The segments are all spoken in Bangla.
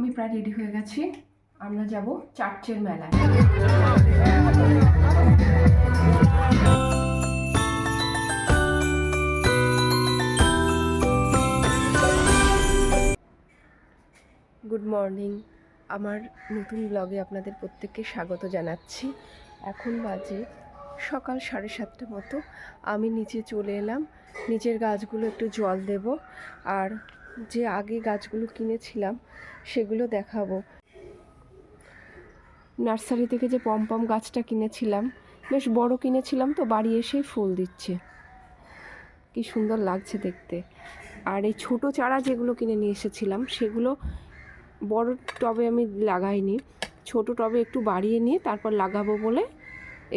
আমি প্রায় রেডি হয়ে গেছি। আমরা যাব চার্চের মেলায়। গুড মর্নিং আমার নতুন ব্লগে আপনাদের প্রত্যেককে স্বাগত জানাচ্ছি। এখন বাজে সকাল সাড়ে সাতটা মতো। আমি নিচে চলে এলাম। নিচের গাছগুলো একটু জল দেব। আর যে আগে গাছগুলো কিনেছিলাম, সেগুলো দেখাবো। নার্সারি থেকে যে পম্পম গাছটা কিনেছিলাম, বেশ বড় কিনেছিলাম তো, বাড়ি এসেই ফুল দিচ্ছে। কি সুন্দর লাগছে দেখতে। আর এই ছোট চারা যেগুলো কিনে নিয়ে এসেছিলাম, সেগুলো বড় টবে আমি লাগাইনি। ছোট টবে একটু বাড়িয়ে নিয়ে তারপর লাগাবো বলে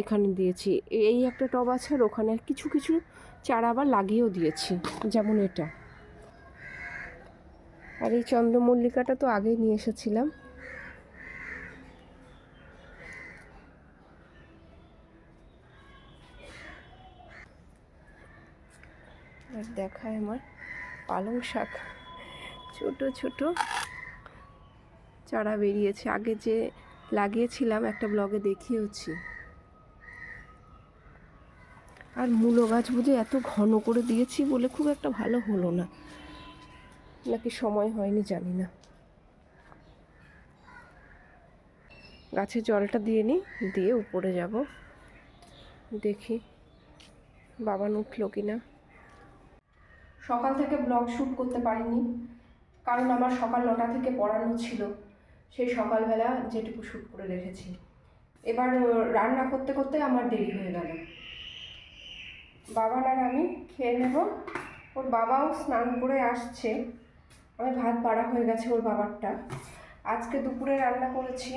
এখানে দিয়েছি। এই একটা টব আছে আর ওখানে কিছু কিছু চারা আবার লাগিয়েও দিয়েছি, যেমন এটা। আর এই চন্দ্রমল্লিকাটা তো আগেই নিয়ে এসেছিলাম। আর দেখায় আমার পালং শাক। ছোট ছোট চারা বেরিয়েছে। আগে যে লাগিয়েছিলাম, একটা ব্লগে দেখিয়েওছি। আর মূলো গাছ বুঝে এত ঘন করে দিয়েছি বলে খুব একটা ভালো হলো না। নাকি সময় হয়নি জানি না। গাছে জলটা দিয়ে নিই দিয়ে উপরে যাব। দেখি বাবা উঠল কিনা। সকাল থেকে ব্লগ শ্যুট করতে পারিনি, কারণ আমার সকাল নটা থেকে পড়ানো ছিল। সেই সকালবেলা যেটুকু শ্যুট করে রেখেছি। এবার রান্না করতে করতে আমার দেরি হয়ে গেল। বাবা আর আমি খেয়ে নেব। ওর বাবাও স্নান করে আসছে। আমি ভাত বাড়া হয়ে গেছে ওর বাবারটা। আজকে দুপুরে রান্না করেছি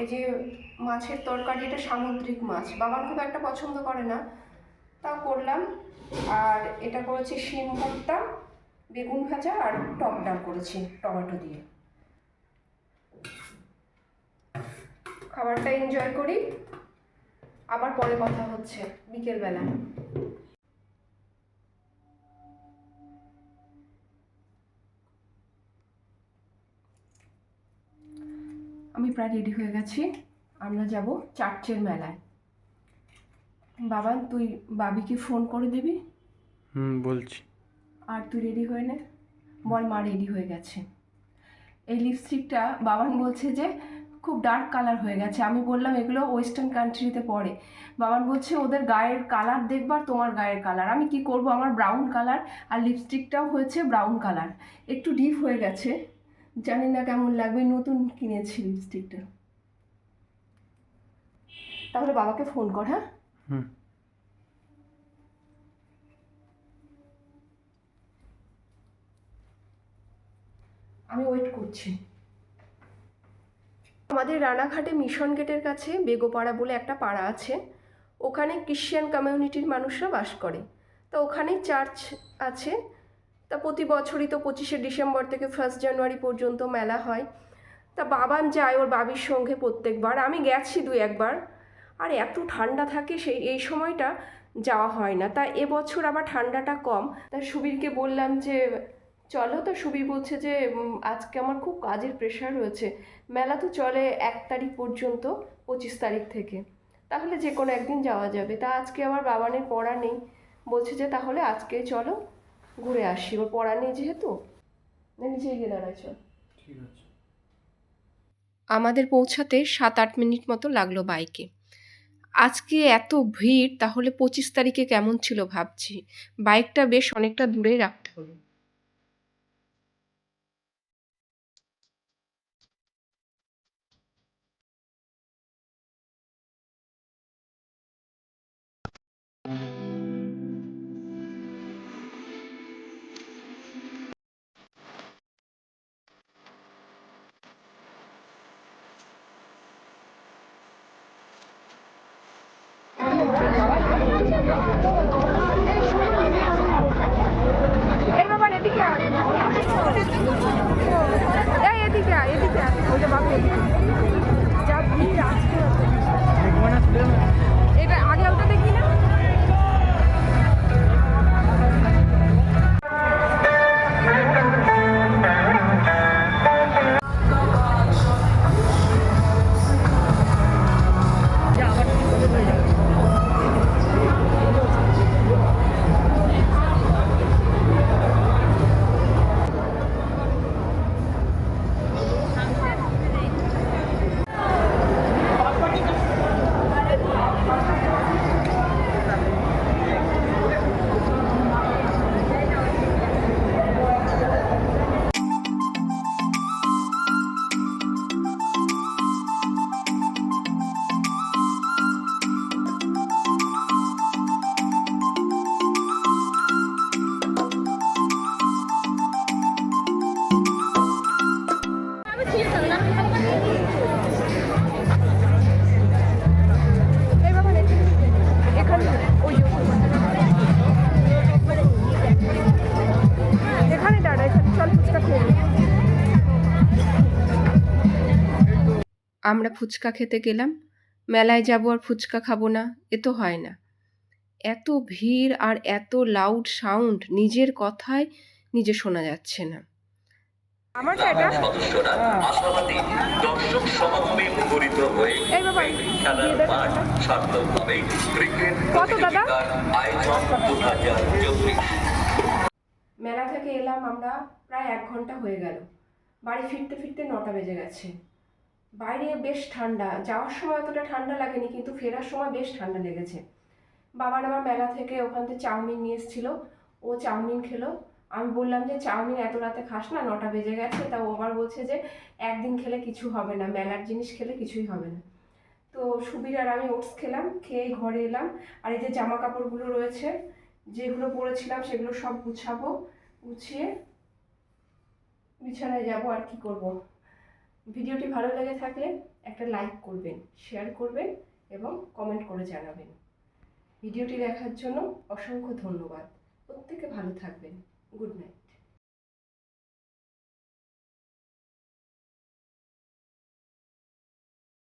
এই যে মাছের তরকারি, এটা সামুদ্রিক মাছ। বাবার খুব একটা পছন্দ করে না, তাও করলাম। আর এটা করেছি শিম ভর্তা, বেগুন ভাজা আর টক ডাল করেছি, টমেটো দিয়ে। খাবারটা এনজয় করি। আবার পরে কথা হচ্ছে, বিকেলবেলা। আমি প্রায় রেডি হয়ে গেছি। আমরা যাব চার্চের মেলায়। বাবা তুই বাবিকে ফোন করে দিবি? হুম বলছি। আর তুই রেডি হয়ে নে। বল মা রেডি হয়ে গেছে। এই লিপস্টিকটা বাবান বলছে যে খুব ডার্ক কালার হয়ে গেছে। আমি বললাম এগুলো ওয়েস্টার্ন কান্ট্রিতে পড়ে। বাবান বলছে ওদের গায়ের কালার দেখবার তোমার গায়ের কালার আমি কি করব? আমার ব্রাউন কালার আর লিপস্টিকটাও হয়েছে ব্রাউন কালার একটু ডিপ হয়ে গেছে। জানি না কেমন লাগবে নতুন কিনেছি লিপস্টিকটা তাহলে বাবাকে ফোন কর হ্যাঁ? হুম। আমি ওয়েট করছি। আমাদের রানাঘাটে মিশন গেটের কাছে বেগোপাড়া বলে একটা পাড়া আছে। ওখানে ক্রিশ্চিয়ান কমিউনিটির মানুষরা বাস করে। তো ওখানে চার্চ আছে। তা প্রতি বছরই তো পঁচিশে ডিসেম্বর থেকে ফার্স্ট জানুয়ারি পর্যন্ত মেলা হয়। তা বাবান যায় ওর বাবির সঙ্গে প্রত্যেকবার। আমি গেছি দু একবার। আর এত ঠান্ডা থাকে সেই, এই সময়টা যাওয়া হয় না। তা এবছর আবার ঠান্ডাটা কম। তা সুবীরকে বললাম যে, চলো। তো সুবীর বলছে যে আজকে আমার খুব কাজের প্রেশার রয়েছে। মেলা তো চলে এক তারিখ পর্যন্ত, পঁচিশ তারিখ থেকে। তাহলে যে কোনো একদিন যাওয়া যাবে। তা আজকে আমার বাবানের পড়া নেই। বলছে যে, তাহলে আজকে চলো। ঘুরে আসি ওর পড়া নেই যেহেতু। না নিচে গিয়ে দাঁড়াই চল। ঠিক আছে। আমাদের পৌঁছাতে সাত আট মিনিট মতো লাগল বাইকে। আজকে এত ভিড় তাহলে পঁচিশ তারিখে কেমন ছিল ভাবছি। বাইকটা বেশ অনেকটা দূরেই রাখতে হলো এদিকে এদিকে ওই যে এদিকে যা ভিড় আজকে। আমরা ফুচকা খেতে গেলাম। মেলায় যাব আর ফুচকা খাব না এ তো হয় না। এত ভিড় আর এত লাউড সাউন্ড নিজের কথায় নিজে শোনা যাচ্ছে না। আমার এটা সদস্যরা আশাবাদী দর্শক সমাগমে মুখরিত হয়ে খেলার মাঠ সার্থকভাবে ক্রিকেট প্রতিযোগিতার আয়োজন দু হাজার চব্বিশ। মেলা থেকে এলাম আমরা প্রায় এক ঘণ্টা হয়ে গেল। বাড়ি ফিরতে ফিরতে নটা বেজে গেছে। বাইরে বেশ ঠান্ডা, যাওয়ার সময় অতটা ঠান্ডা লাগেনি, কিন্তু ফেরার সময় বেশ ঠান্ডা লেগেছে। বাবার আমার মেলা থেকে ওখান থেকে চাউমিন নিয়ে এসেছিল, ও চাউমিন খেলো। আমি বললাম যে, চাউমিন এত রাতে খাস না, নটা বেজে গেছে। তা ও আবার বলছে যে, একদিন খেলে কিছু হবে না, মেলার জিনিস খেলে কিছুই হবে না। তো সুবির আর আমি ওটস খেলাম, খেয়ে ঘরে এলাম। আর এই যে জামা কাপড়গুলো রয়েছে, যেগুলো পরেছিলাম, সেগুলো সব গুছাবো, গুছিয়ে বিছানায় যাব, আর কি করব? ভিডিওটি ভালো লেগে থাকলে একটা লাইক করবেন শেয়ার করবেন এবং কমেন্ট করে জানাবেন। ভিডিওটি দেখার জন্য অসংখ্য ধন্যবাদ। প্রত্যেকে ভালো থাকবেন। Good night